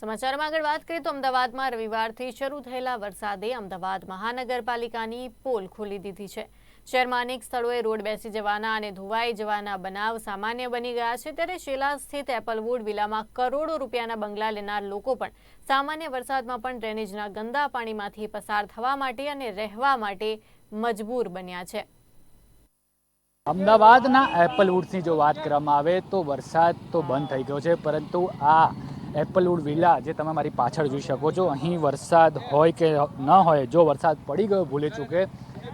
સમાચારમાં આગળ વાત કરીએ તો અમદાવાદમાં રવિવારથી શરૂ થયેલા વરસાદે અમદાવાદ મહાનગરપાલિકાની પોલ ખોલી દીધી છે. શહેરમાં અનેક સ્થળોએ રોડ બેસી જવાના અને ધોવાઈ જવાના બનાવ સામાન્ય બની ગયા છે. ત્યારે શેલા સ્થિત એપલવુડ વિલામાં કરોડો રૂપિયાના બંગલા લેનાર લોકો પણ સામાન્ય વરસાદમાં પણ ડ્રેનેજના ગંદા પાણીમાંથી પસાર થવા માટે અને રહેવા માટે મજબૂર બન્યા છે. અમદાવાદના એપલવુડની જો વાત કરવામાં આવે તો વરસાદ તો બંધ થઈ ગયો છે, પરંતુ આ એપલવુડ વિલા જે તમે મારી પાછળ જોઈ શકો છો. અહીં વરસાદ હોય કે ન હોય, જો વરસાદ પડી ગયો, ભૂલે ચૂકે,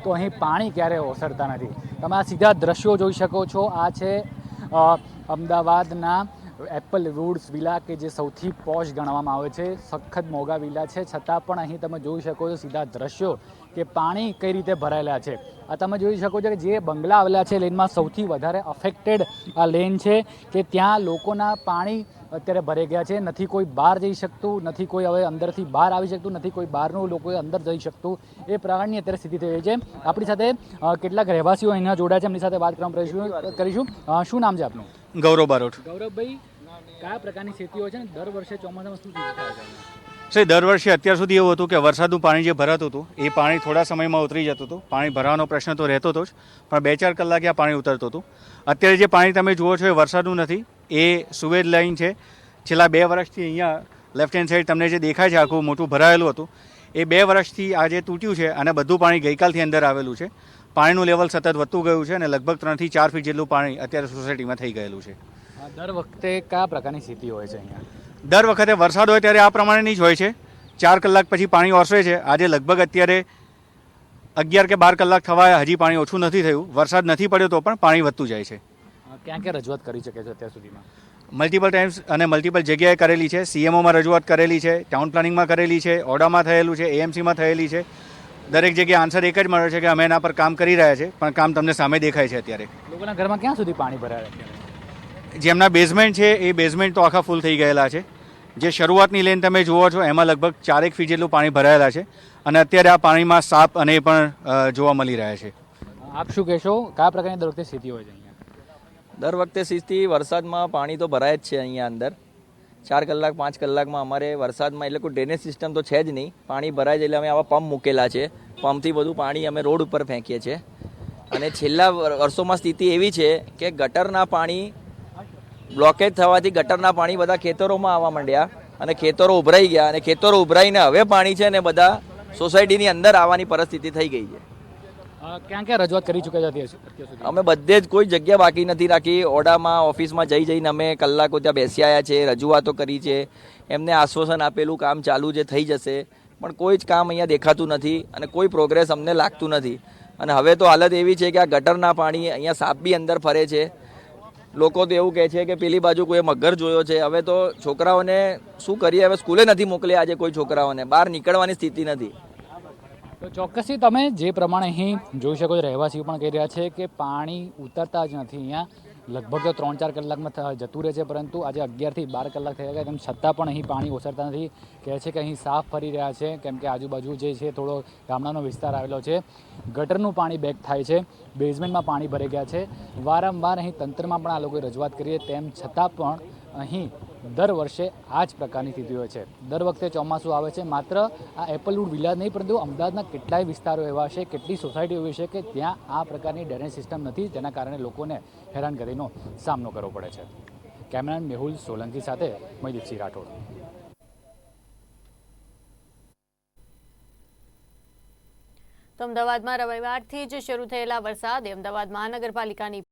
તો અહીં પાણી ક્યારેય ઓસરતા નથી. તમે આ સીધા દ્રશ્યો જોઈ શકો છો. આ છે અમદાવાદના એપલ રૂડ્સ વિલા કે જે સૌથી પોશ ગણવામાં આવે છે સખત મોંઘા વિલા છે. છતાં પણ અહીં તમે જોઈ શકો છો સીધા દ્રશ્યો કે પાણી કઈ રીતે ભરાયેલા છે. આ તમે જોઈ શકો છો કે જે બંગલા આવેલા છે લેનમાં સૌથી વધારે અફેક્ટેડ આ લેન છે કે ત્યાં લોકોના પાણી અત્યારે ભરાઈ ગયા છે. નથી કોઈ બહાર જઈ શકતું નથી કોઈ હવે અંદરથી બહાર આવી શકતું નથી કોઈ બહારનું લોકો અંદર જઈ શકતું. એ પ્રકારની અત્યારે સ્થિતિ થઈ રહી છે. આપણી સાથે કેટલાક રહેવાસીઓ અહીંયા જોડાયા છે. એમની સાથે વાત કરવા પ્રયત્ન કરીશું. શું નામ છે આપનું? ગૌરવ બારોટ. ગૌરવભાઈ કયા પ્રકારની સ્થિતિ છે દર વર્ષે ચોમાસામાં શું થાય છે? સાહેબ, દર વર્ષે અત્યાર સુધી એવું હતું કે વરસાદનું પાણી જે ભરાતું હતું, એ પાણી થોડા સમયમાં ઉતરી જતું હતું. પાણી ભરાવાનો પ્રશ્ન તો રહેતો હતો જ, પણ બે ચાર કલાકે આ પાણી ઉતરતું હતું. અત્યારે જે પાણી તમે જુઓ છો એ વરસાદનું નથી, એ સુવેજ લાઇન છે. છેલ્લા બે વર્ષથી અહીંયા લેફ્ટ હેન્ડ સાઈડ તમને જે દેખાય છે આખું મોટું ભરાયેલું હતું, એ બે વર્ષથી આ જે તૂટ્યું છે અને બધું પાણી ગઈકાલથી અંદર આવેલું છે. પાણીનું લેવલ સતત વધતું ગયું છે અને લગભગ ત્રણથી ચાર ફીટ જેટલું પાણી અત્યારે સોસાયટીમાં થઈ ગયેલું છે. દર વખતે કયા પ્રકારની સ્થિતિ હોય છે અહીંયા? દર વખતે વરસાદ હોય ત્યારે આ પ્રમાણેની જ હોય છે. ચાર કલાક પછી પાણી ઓસરે છે. આજે લગભગ અત્યારે અગિયાર કે બાર કલાક થવા હજી પાણી ઓછું નથી થયું. વરસાદ નથી પડ્યો તો પણ પાણી વધતું જાય છે. ક્યાં ક્યાં રજૂઆત કરી શકે છે અત્યાર સુધીમાં? મલ્ટિપલ ટાઈમ્સ અને મલ્ટિપલ જગ્યાએ કરેલી છે. સીએમઓમાં રજૂઆત કરેલી છે. ટાઉન પ્લાનિંગમાં કરેલી છે. ઓડામાં થયેલું છે. એએમસીમાં થયેલી છે. દરેક જગ્યાએ આન્સર એક જ મળે છે કે અમે એના પર કામ કરી રહ્યા છે પણ કામ તમને સામે દેખાય છે અત્યારે. લોકોના ઘરમાં ક્યાં સુધી પાણી ભરાય જેમના બેઝમેન્ટ છે એ બેઝમેન્ટ તો આખા ફૂલ થઈ ગયેલા છે. જે શરૂઆતની લેન તમે જુઓ છો એમાં લગભગ ચારેક ફીટ જેટલું પાણી ભરાયેલા છે. અને અત્યારે આ પાણીમાં સાપ અને એ પણ જોવા મળી રહ્યા છે. આપ શું કહેશો? કયા પ્રકારની દર વખતે સ્થિતિ હોય છે અહીંયા? દર વખતે સ્થિતિ વરસાદમાં પાણી તો ભરાય જ છે અહીંયા અંદર. ચાર કલાક પાંચ કલાકમાં અમારે વરસાદમાં એટલે કોઈ ડ્રેનેજ સિસ્ટમ તો છે જ નહીં. પાણી ભરાય છે એટલે અમે આવા પંપ મૂકેલા છે. પંપથી બધું પાણી અમે રોડ ઉપર ફેંકીએ છીએ. અને છેલ્લા વર- વર્ષોમાં સ્થિતિ એવી છે કે ગટરના પાણી બ્લોકેજ થવાથી ગટરના પાણી બધા ખેતરોમાં આવવા માંડ્યા અને ખેતરો ઉભરાઈ ગયા અને ખેતરો ઉભરાઈને હવે પાણી છે ને બધા સોસાયટીની અંદર આવવાની પરિસ્થિતિ થઈ ગઈ છે. ક્યાં ક્યાં રજૂઆત કરી ચૂક્યા છે અમે બધે જ કોઈ જગ્યા બાકી નથી રાખી. ઓડામાં ઓફિસમાં જઈ જઈને અમે કલાકો ત્યાં બેસી આવ્યા છે રજૂઆતો કરી છે. એમને આશ્વાસન આપેલું કામ ચાલુ છે થઈ જશે. પણ કોઈ જ કામ અહીંયા દેખાતું નથી અને કોઈ પ્રોગ્રેસ અમને લાગતું નથી. અને હવે તો હાલત એવી છે કે આ ગટરના પાણી અહીંયા સાપ બી અંદર ફરે છે. લોકો તો એવું કહે છે કે પેલી બાજુ કોઈ મગર જોયો છે. હવે તો છોકરાઓને શું કરીએ? હવે સ્કૂલે નથી મોકલ્યા આજે કોઈ છોકરાઓને. બહાર નીકળવાની સ્થિતિ નથી. તો ચોક્કસથી તમે જે પ્રમાણે અહીં જોઈ શકો છો, રહેવાસીઓ પણ કહી રહ્યા છે કે પાણી ઉતરતા જ નથી અહીંયા. લગભગ તો ત્રણ ચાર કલાકમાં જતું રહે છે, પરંતુ આજે અગિયારથી બાર કલાક થઈ ગયા તેમ છતાં પણ અહીં પાણી ઓસરતા નથી. કહે છે કે અહીં સાફ ફરી રહ્યા છે, કેમ કે આજુબાજુ જે છે થોડો ગામડાનો વિસ્તાર આવેલો છે, ગટરનું પાણી બેક થાય છે, બેઝમેન્ટમાં પાણી ભરાઈ ગયા છે. વારંવાર અહીં તંત્રમાં પણ આ લોકોએ રજૂઆત કરીએ, તેમ છતાં પણ અહીં દર વર્ષે આ જ પ્રકારની સ્થિતિ હોય છે. દર વખતે ચોમાસું આવે છે, માત્ર આ એપલવુડ વિલા નહીં, પરંતુ અમદાવાદના કેટલાય વિસ્તારો એવા છે, કેટલી સોસાયટી એવી છે કે ત્યાં આ પ્રકારની ડ્રેનેજ સિસ્ટમ નથી, જેના કારણે લોકોને હેરાનગતિનો સામનો કરવો પડે છે. કેમેરામેન મેહુલ સોલંકી સાથે મયદીપસિંહ રાઠોડ. તો અમદાવાદમાં રવિવારથી જ શરૂ થયેલા વરસાદે અમદાવાદ મહાનગરપાલિકાની